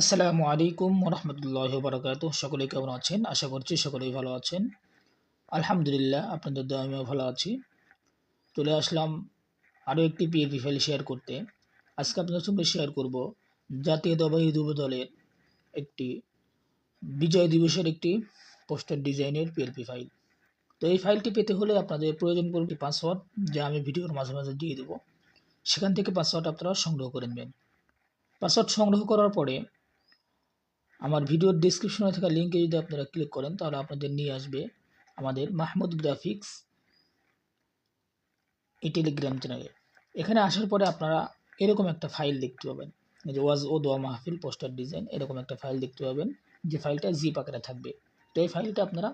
আসসালামু আলাইকুম রহমতুল্লাহ বারকাত সকলে কেমন আছেন? আশা করছি সকলেই ভালো আছেন। আলহামদুলিল্লাহ, আপনাদের দয়া আমিও ভালো আছি। চলে আসলাম আরও একটি পিএপি ফাইল শেয়ার করতে। আজকে আপনাদের সঙ্গে শেয়ার করব জাতীয়তাবাদী যুব দলের একটি বিজয় দিবসের একটি পোস্টার ডিজাইনের পিএলপি ফাইল তো এই ফাইলটি পেতে হলে আপনাদের প্রয়োজন পড়বে পাসওয়ার্ড যা আমি ভিডিওর মাঝে মাঝে দিয়ে দেবো। সেখান থেকে পাসওয়ার্ড আপনারা সংগ্রহ করে নেবেন। পাসওয়ার্ড সংগ্রহ করার পরে আমার ভিডিওর ডিসক্রিপশনে থাকা লিঙ্কে যদি আপনারা ক্লিক করেন, তাহলে আপনাদের নিয়ে আসবে আমাদের মাহমুদ গ্রাফিক্স এই টেলিগ্রাম চ্যানেলে এখানে আসার পরে আপনারা এরকম একটা ফাইল দেখতে পাবেন। যে ওয়াজ ও দোয়া মাহফিল পোস্টার ডিজাইন এরকম একটা ফাইল দেখতে পাবেন, যে ফাইলটা জিপ আকারে থাকবে। তো এই ফাইলটা আপনারা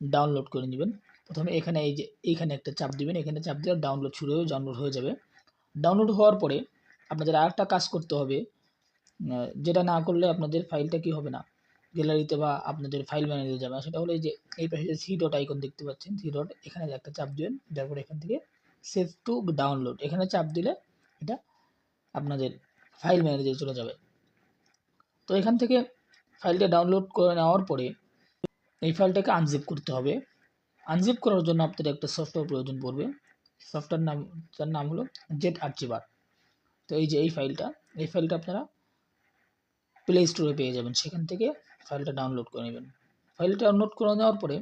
ডাউনলোড করে নেবেন। প্রথমে এখানে এই যে এইখানে একটা চাপ দিবেন। এখানে চাপ দিলে ডাউনলোড শুরু হয়ে ডাউনলোড হয়ে যাবে। ডাউনলোড হওয়ার পরে আপনাদের আরেকটা কাজ করতে হবে। যেটা না করলে আপনাদের ফাইলটা কি হবে না? গ্যালারিতে বা আপনাদের ফাইল ম্যানেজারে যাবে না। সেটা হলো এই যে, এই পাশে যে থ্রি ডট আইকন দেখতে পাচ্ছেন থ্রি ডট এখানে একটা চাপ দিবেন তারপর এখান থেকে সেভ টু ডাউনলোড এখানে চাপ দিলে এটা আপনাদের ফাইল ম্যানেজারে চলে যাবে। তো এখান থেকে ফাইলটা ডাউনলোড করে নেওয়ার পরে এই ফাইলটাকে আনজিপ করতে হবে। আনজিপ করার জন্য আপনাদের একটা সফটওয়্যার প্রয়োজন পড়বে। সফটওয়্যার নাম, তার নাম হলো জেট আর্চিভার তো এই যে, এই ফাইলটা এই ফাইলটা আপনারা প্লে স্টোরে পেয়ে যাবেন। সেখান থেকে ফাইলটা ডাউনলোড করে নেবেন। ফাইলটা ডাউনলোড করে নেওয়ার পরে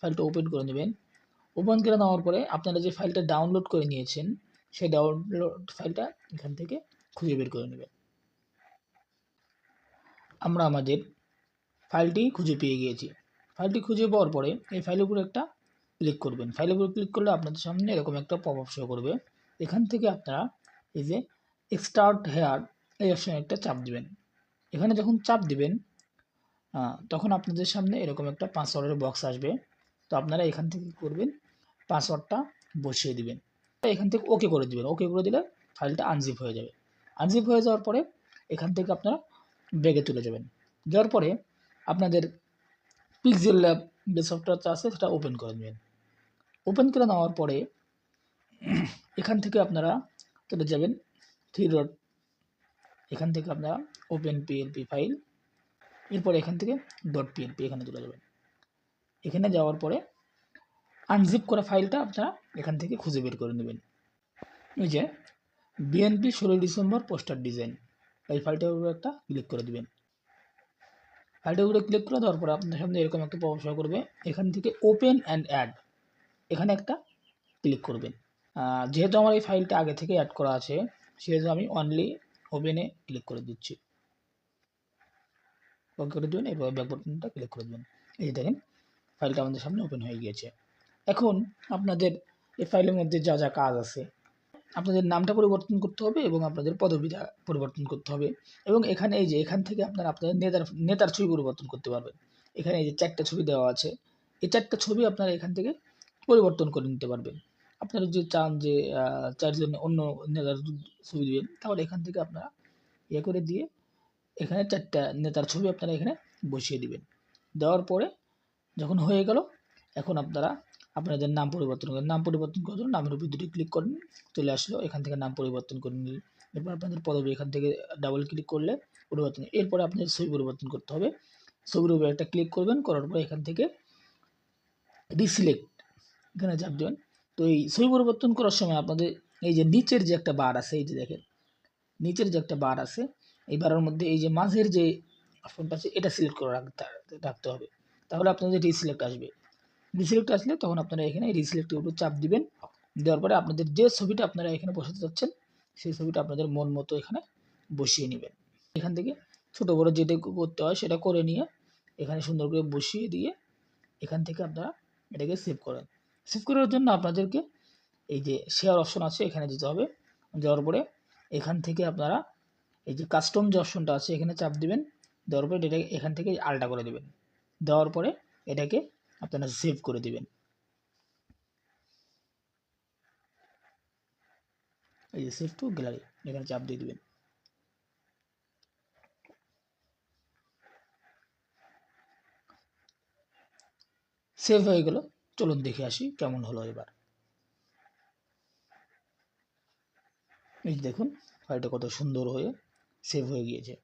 ফাইলটা ওপেন করে নেবেন। ওপেন করে নেওয়ার পরে আপনারা যে ফাইলটা ডাউনলোড করে নিয়েছেন, সেই ডাউনলোড ফাইলটা এখান থেকে খুঁজে বের করে নেবেন। আমরা আমাদের ফাইলটি খুঁজে পেয়ে গিয়েছি। ফাইলটি খুঁজে পাওয়ার পরে এই ফাইলের উপরে একটা ক্লিক করবেন। ফাইলের উপরে ক্লিক করলে আপনাদের সামনে এরকম একটা পপ আপ শো করবে। এখান থেকে আপনারা এই যে এক্সটার্ট হেয়ার এই অপশানে একটা চাপ দিবেন। এখানে যখন চাপ দিবেন তখন আপনাদের সামনে এরকম একটা পাসওয়ার্ডের বক্স আসবে। তো আপনারা এখান থেকে করবেন? পাসওয়ার্ডটা বসিয়ে দিবেন। এখান থেকে ওকে করে দিবেন। ওকে করে দিলে ফাইলটা আনজিপ হয়ে যাবে। আনজিপ হয়ে যাওয়ার পরে এখান থেকে আপনারা ব্যাগে তুলে যাবেন। যাওয়ার পরে আপনাদের পিক্সেল ল্যাব যে সফটওয়্যারটা আছে, সেটা ওপেন করে নেবেন। ওপেন করে নেওয়ার পরে এখান থেকে আপনারা চলে যাবেন থ্রি ডট এখান থেকে আপনারা ওপেন পিএলপি ফাইল এরপর এখান থেকে ডট পিএলপি এখানে চলে যাবেন। এখানে যাওয়ার পরে আনজিপ করা ফাইলটা আপনারা এখান থেকে খুঁজে বের করে নেবেন। এই যে বিএনপি ষোলোই ডিসেম্বর পোস্টার ডিজাইন এই ফাইলটার উপরে একটা ক্লিক করে দেবেন। ফাইলটার উপরে ক্লিক করে দেওয়ার পরে আপনার সামনে এরকম একটা শো করবে। এখান থেকে ওপেন অ্যান্ড অ্যাড এখানে একটা ক্লিক করবেন। যেহেতু আমার এই ফাইলটা আগে থেকে অ্যাড করা আছে, সেহেতু আমি অনলি ওপেনে ক্লিক করে দিচ্ছি। ওকে করে দেবেন, এরপর ব্যাক বাটনটা ক্লিক করে দেবেন। এই দেখেন ফাইলটা আমাদের সামনে ওপেন হয়ে গিয়েছে। এখন আপনাদের এই ফাইলের মধ্যে যা যা কাজ আছে, আপনাদের নামটা পরিবর্তন করতে হবে এবং আপনাদের পদবিটা পরিবর্তন করতে হবে। এবং এখানে এই যে, এখান থেকে আপনারা আপনাদের নেতার নেতার ছবি পরিবর্তন করতে পারবেন। এখানে এই যে চারটা ছবি দেওয়া আছে, এই চারটা ছবি আপনারা এখান থেকে পরিবর্তন করে নিতে পারবেন। আপনারা যদি চান যে চারজন অন্য নেতার ছবি দিবেন, তাহলে এখান থেকে আপনারা ইয়ে করে দিয়ে এখানে চারটা নেতার ছবি আপনারা এখানে বসিয়ে দিবেন। দেওয়ার পরে যখন হয়ে গেল, এখন আপনারা আপনাদের নাম পরিবর্তন করেন নাম পরিবর্তন করার জন্য নামের উপর দুটি ক্লিক করেন চলে আসলো, এখান থেকে নাম পরিবর্তন করে নিলেন। এরপর আপনাদের পদবি এখান থেকে ডাবল ক্লিক করলে পরিবর্তন এরপরে আপনাদের ছবি পরিবর্তন করতে হবে। ছবির উপরে একটা ক্লিক করবেন, করার পরে এখান থেকে রিসিলেক্ট এখানে চাপ দেবেন। তো এই ছবি পরিবর্তন করার সময় আপনাদের এই যে নিচের যে একটা বার আছে, এই যে দেখেন, নিচের যে একটা বার আছে, এই বারের মধ্যে এই যে মাঝের যে অপশনটা আছে, এটা সিলেক্ট করে রাখতে রাখতে হবে। তাহলে আপনাদের রিসিলেক্ট আসবে। রিসিলেক্ট আসলে তখন আপনারা এখানে রিসিলেক্টের উপর চাপ দিবেন। দেওয়ার পরে আপনাদের যে ছবিটা আপনারা এখানে বসাতে চাচ্ছেন, সেই ছবিটা আপনাদের মন মতো এখানে বসিয়ে নেবেন। এখান থেকে ছোটো বড়ো যেটা করতে হয় সেটা করে নিয়ে এখানে সুন্দর করে বসিয়ে দিয়ে এখান থেকে আপনারা এটাকে সেভ করেন। সেভ করার জন্য আপনাদেরকে এই যে শেয়ার অপশন আছে, এখানে যেতে হবে। যাওয়ার পরে এখান থেকে আপনারা এই যে কাস্টম যে অপশনটা আছে, এখানে চাপ দিবেন। দেওয়ার পরে এটা এখান থেকে আলটা করে দেবেন। দেওয়ার পরে এটাকে আপনারা সেভ করে দিবেন। এই যে সেভ টু গ্যালারি এখানে চাপ দিয়ে দিবেন। সেভ হয়ে গেল। চলুন দেখে আসি কেমন হলো এবার। এই দেখুন ফাইলটা কত সুন্দর হয়ে সেভ হয়ে গিয়েছে।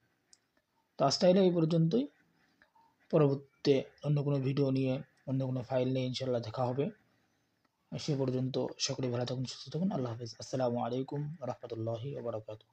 তো তো এই পর্যন্তই। পরবর্তীতে অন্য কোনো ভিডিও নিয়ে, অন্য কোনো ফাইল নিয়ে ইনশাল্লাহ দেখা হবে। সে পর্যন্ত সকলে ভালো থাকুন, সুস্থ থাকুন। আল্লাহ হাফিজ। আসসালামু আলাইকুম রহমতুল্লাহি ওবরাকাতু